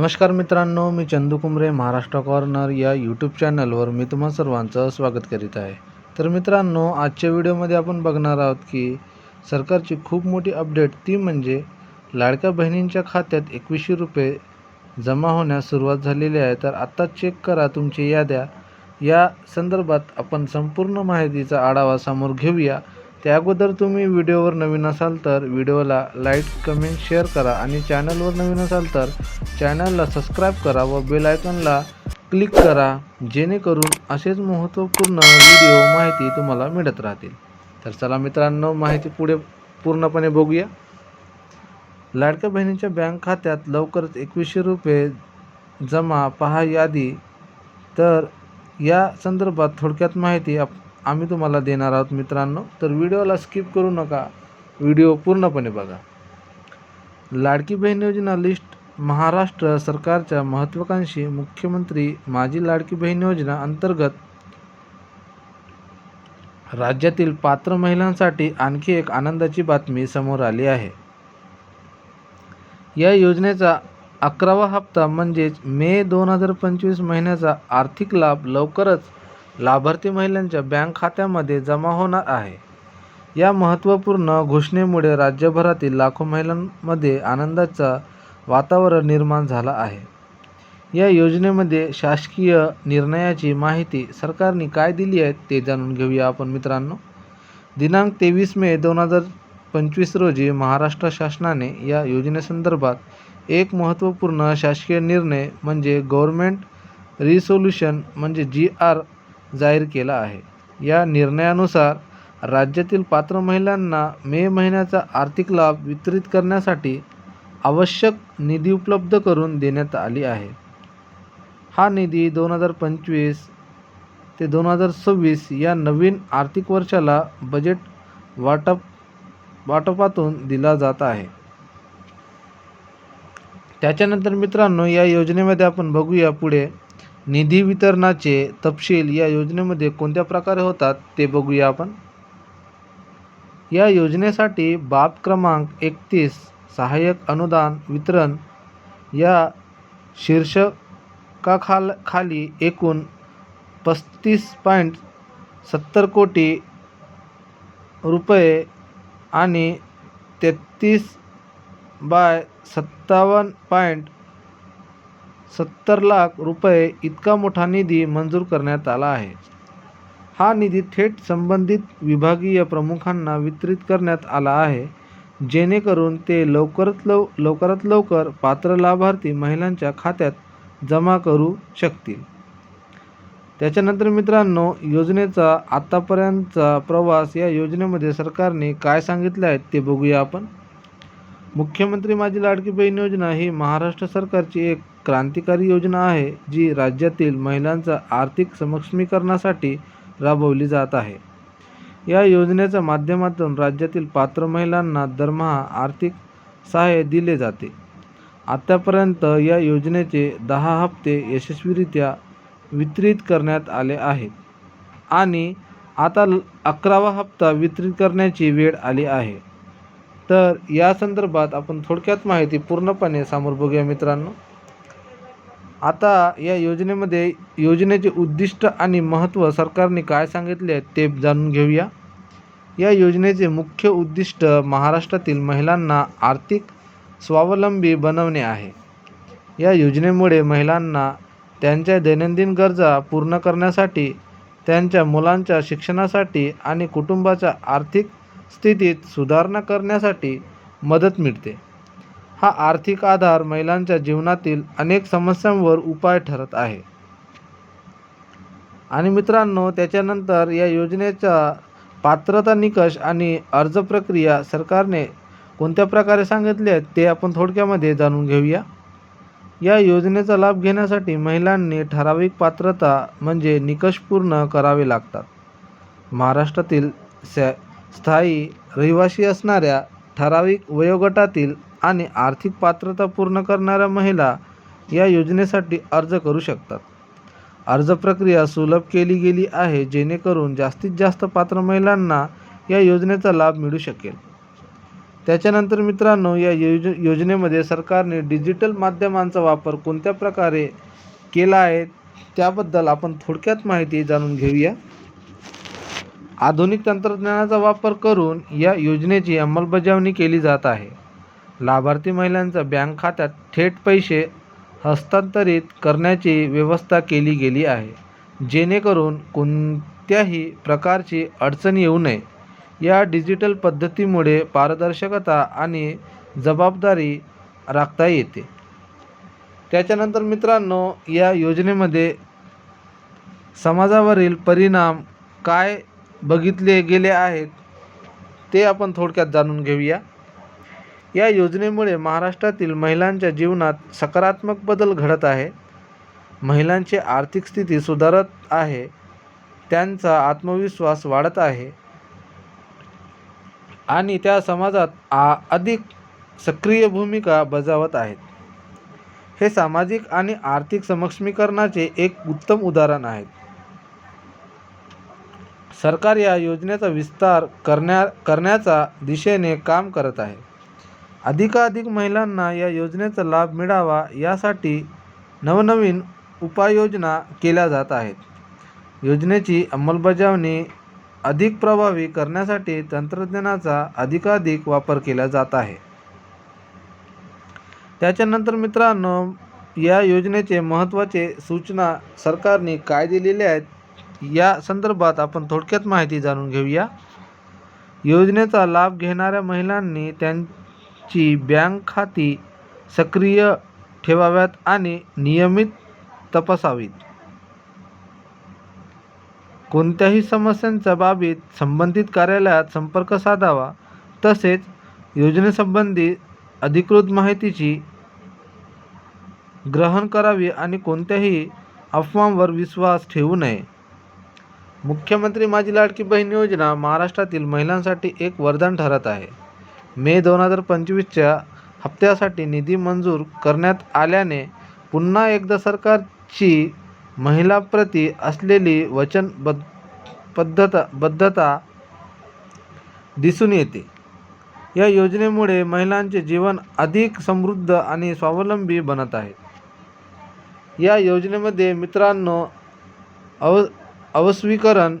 नमस्कार मित्रांनो मी चंदू कुंबरे महाराष्ट्र कॉर्नर या यूट्यूब चॅनलवर मी तुम्हा सर्वांचं स्वागत करीत आहे. तर मित्रांनो आजच्या व्हिडिओमध्ये आपण बघणार आहोत की सरकारची खूप मोठी अपडेट ती म्हणजे लाडक्या बहिणींच्या खात्यात एकवीसशे रुपये जमा होण्यास सुरुवात झालेली आहे. तर आत्ता चेक करा तुमची याद्या. या संदर्भात आपण संपूर्ण माहितीचा आढावा समोर घेऊया. त्या अगोदर तुम्ही व्हिडिओवर नवीन असाल तर व्हिडिओला लाईक कमेंट शेअर करा आणि चॅनलवर नवीन असाल तर चॅनलला सबस्क्राईब करा व बेल आयकॉनला क्लिक करा जेणेकरून असेच महत्त्वपूर्ण व्हिडिओ माहिती तुम्हाला मिळत राहतील. तर चला मित्रांनो माहिती पुढे पूर्णपणे बघूया. लाडक्या बहिणीच्या बँक खात्यात लवकरच एकवीसशे रुपये जमा पहा यादी. तर या संदर्भात थोडक्यात माहिती आप आम्ही तुम्हाला देणार आहोत मित्रांनो. तर व्हिडिओला स्किप करू नका. व्हिडिओ पूर्णपणे बघा. लाडकी बहीण योजना लिस्ट महाराष्ट्र सरकारच्या महत्त्वाकांक्षी मुख्यमंत्री माझी लाडकी बहीण योजना अंतर्गत राज्यातील पात्र महिलांसाठी आणखी एक आनंदाची बातमी समोर आली आहे. या योजनेचा अकरावा हप्ता म्हणजेच मे दोन हजार पंचवीस महिन्याचा आर्थिक लाभ लवकरच लाभार्थी महिलांच्या बँक खात्यामध्ये जमा होणार आहे. या महत्त्वपूर्ण घोषणेमुळे राज्यभरातील लाखो महिलांमध्ये आनंदाचा वातावरण निर्माण झाला आहे. या योजनेमध्ये शासकीय निर्णयाची माहिती सरकारने काय दिली आहे ते जाणून घेऊया आपण मित्रांनो. दिनांक तेवीस मे दोन हजार पंचवीस रोजी महाराष्ट्र शासनाने या योजनेसंदर्भात एक महत्त्वपूर्ण शासकीय निर्णय म्हणजे गव्हर्मेंट रिसोल्युशन म्हणजे जी आर जाहीर केला आहे. या निर्णयानुसार राज्यातील पात्र महिलांना मे महिन्याचा आर्थिक लाभ वितरित करण्यासाठी आवश्यक निधी उपलब्ध करून देण्यात आली आहे. हा निधी दोन हजार पंचवीस ते दोन हजार सव्वीस या नवीन आर्थिक वर्षाला बजेट वाटप वाटपातून दिला जात आहे. त्याच्यानंतर मित्रांनो या योजनेमध्ये आपण बघूया पुढे निधी वितरणाचे तपशील या योजनेमध्ये कोणत्या प्रकारे होतात ते बघूया आपण. या योजनेसाठी बाब क्रमांक एकतीस सहाय्यक अनुदान वितरण या शीर्षकाखाल खाली एकूण पस्तीस पॉईंट सत्तर कोटी रुपये आणि तेहतीस बाय सत्तावन्न पॉईंट सत्तर लाख रुपये इतका मोठा निधी मंजूर करण्यात आला आहे. हा निधी थेट संबंधित विभागीय प्रमुखांना वितरित करण्यात आला आहे जेणेकरून ते लवकरात लव लवकरात लवकर पात्र लाभार्थी महिलांच्या खात्यात जमा करू शकतील. त्याच्यानंतर मित्रांनो योजनेचा आत्तापर्यंतचा प्रवास या योजनेमध्ये सरकारने काय सांगितले आहेत ते बघूया आपण. मुख्यमंत्री माझी लाडकी बहीण योजना ही महाराष्ट्र सरकारची एक क्रांतिकारी योजना आहे जी राज्यातील महिलांचा आर्थिक सक्षमीकरणासाठी राबवली जात आहे. या योजनेच्या माध्यमातून राज्यातील पात्र महिलांना दरमहा आर्थिक सहाय्य दिले जाते. आत्तापर्यंत या योजनेचे दहा हप्ते यशस्वीरित्या वितरित करण्यात आले आहेत आणि आता अकरावा हप्ता वितरित करण्याची वेळ आली आहे. तर या संदर्भात आपण थोडक्यात माहिती पूर्णपणे समोर बघूया मित्रांनो. आता या योजनेमध्ये योजनेचे उद्दिष्ट आणि महत्त्व सरकारने काय सांगितले आहे ते जाणून घेऊया. या योजनेचे मुख्य उद्दिष्ट महाराष्ट्रातील महिलांना आर्थिक स्वावलंबी बनवणे आहे. या योजनेमुळे महिलांना त्यांच्या दैनंदिन गरजा पूर्ण करण्यासाठी त्यांच्या मुलांच्या शिक्षणासाठी आणि कुटुंबाच्या आर्थिक स्थितीत सुधारणा करण्यासाठी मदत मिळते. हा आर्थिक आधार महिलांच्या जीवनातील अनेक समस्यांवर उपाय ठरत आहे. आणि मित्रांनो त्याच्यानंतर या योजनेचा पात्रता निकष आणि अर्ज प्रक्रिया सरकारने कोणत्या प्रकारे सांगितले आहेत ते आपण थोडक्यामध्ये जाणून घेऊया. या योजनेचा लाभ घेण्यासाठी महिलांनी ठराविक पात्रता म्हणजे निकष पूर्ण करावे लागतात. महाराष्ट्रातील स स्थायी रहिवासी असणाऱ्या ठराविक वयोगटातील आणि आर्थिक पात्रता पूर्ण करणाऱ्या महिला या योजनेसाठी अर्ज करू शकतात. अर्ज प्रक्रिया सुलभ केली गेली आहे जेणेकरून जास्तीत जास्त पात्र महिलांना या योजनेचा लाभ मिळू शकेल. त्याच्यानंतर मित्रांनो या योज योजनेमध्ये सरकारने डिजिटल माध्यमांचा वापर कोणत्या प्रकारे केला आहे त्याबद्दल आपण थोडक्यात माहिती जाणून घेऊया. आधुनिक तंत्रज्ञानाचा वापर करून या योजनेची अंमलबजावणी केली जात आहे. लाभार्थी महिलांच्या बँक खात्यात थेट पैसे हस्तांतरित करण्याची व्यवस्था केली गेली आहे. जेणेकरून कोणत्याही प्रकारची अडचण येऊ नये. या डिजिटल पद्धतीमुळे पारदर्शकता आणि जबाबदारी राखता येते. त्याच्यानंतर मित्रांनो या योजनेमध्ये समाजावरील परिणाम काय बघितले गेले आहेत ते आपण थोडक्यात जाणून घेऊया. या योजनेमुळे महाराष्ट्रातील महिलांच्या जीवनात सकारात्मक बदल घडत आहे. महिलांची आर्थिक स्थिती सुधारत आहे. त्यांचा आत्मविश्वास वाढत आहे. आणि त्या समाजात आ अधिक सक्रिय भूमिका बजावत आहेत. हे सामाजिक आणि आर्थिक सक्षमीकरणाचे एक उत्तम उदाहरण आहे. सरकार या योजनेचा विस्तार करण्या करण्याचा दिशेने काम करत आहे. अधिकाधिक महिलांना या योजनेचा लाभ मिळावा यासाठी नवनवीन उपाययोजना केल्या जात आहेत. योजनेची अंमलबजावणी अधिक प्रभावी करण्यासाठी तंत्रज्ञानाचा अधिकाधिक वापर केला जात आहे. त्याच्यानंतर मित्रांनो या योजनेचे महत्त्वाचे सूचना सरकारने काय दिलेले आहेत या संदर्भात आपण थोडक्यात माहिती जाणून घेऊया. योजनेचा लाभ घेणाऱ्या महिलांनी त्यां ची बँक खाती सक्रिय ठेवाव्यात आणि नियमित तपासावीत. कोणत्याही समस्यांच्या बाबीत संबंधित कार्यालयात संपर्क साधावा तसेच योजनेसंबंधी अधिकृत माहितीची ग्रहण करावी आणि कोणत्याही अफवांवर विश्वास ठेवू नये. मुख्यमंत्री माझी लाडकी बहीण योजना महाराष्ट्रातील महिलांसाठी एक वरदान ठरत आहे. मे दोन हजार पंचवीसच्या हप्त्यासाठी निधी मंजूर करण्यात आल्याने पुन्हा एकदा सरकारची महिलाप्रती असलेली वचनबद्ध पद्धता बद्धता दिसून येते. या योजनेमुळे महिलांचे जीवन अधिक समृद्ध आणि स्वावलंबी बनत आहे. या योजनेमध्ये मित्रांनो अव अवस्वीकरण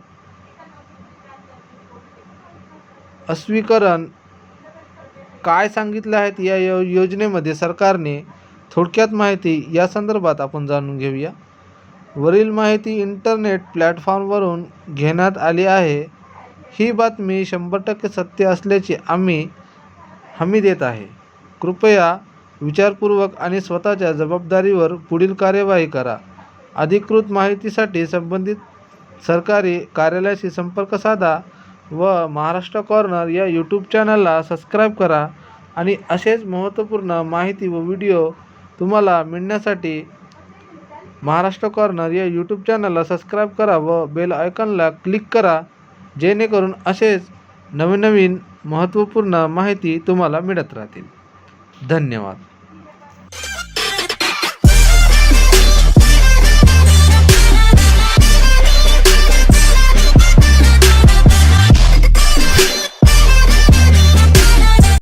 अस्वीकरण काय सांगितलं आहेत या यो योजनेमध्ये सरकारने थोडक्यात माहिती या संदर्भात आपण जाणून घेऊया. वरील माहिती इंटरनेट प्लॅटफॉर्मवरून घेण्यात आली आहे. ही बातमी शंभर टक्के सत्य असल्याची आम्ही हमी देत आहे. कृपया विचारपूर्वक आणि स्वतःच्या जबाबदारीवर पुढील कार्यवाही करा. अधिकृत माहितीसाठी संबंधित सरकारी कार्यालयाशी संपर्क साधा. व महाराष्ट्र कॉर्नर या यूट्यूब चॅनलला सबस्क्राईब करा आणि असेच महत्त्वपूर्ण माहिती व व्हिडिओ तुम्हाला मिळण्यासाठी महाराष्ट्र कॉर्नर या यूट्यूब चॅनलला सबस्क्राईब करा व बेल आयकॉनला क्लिक करा जेणेकरून असेच नवीन नवीन महत्त्वपूर्ण माहिती तुम्हाला मिळत राहतील. धन्यवाद.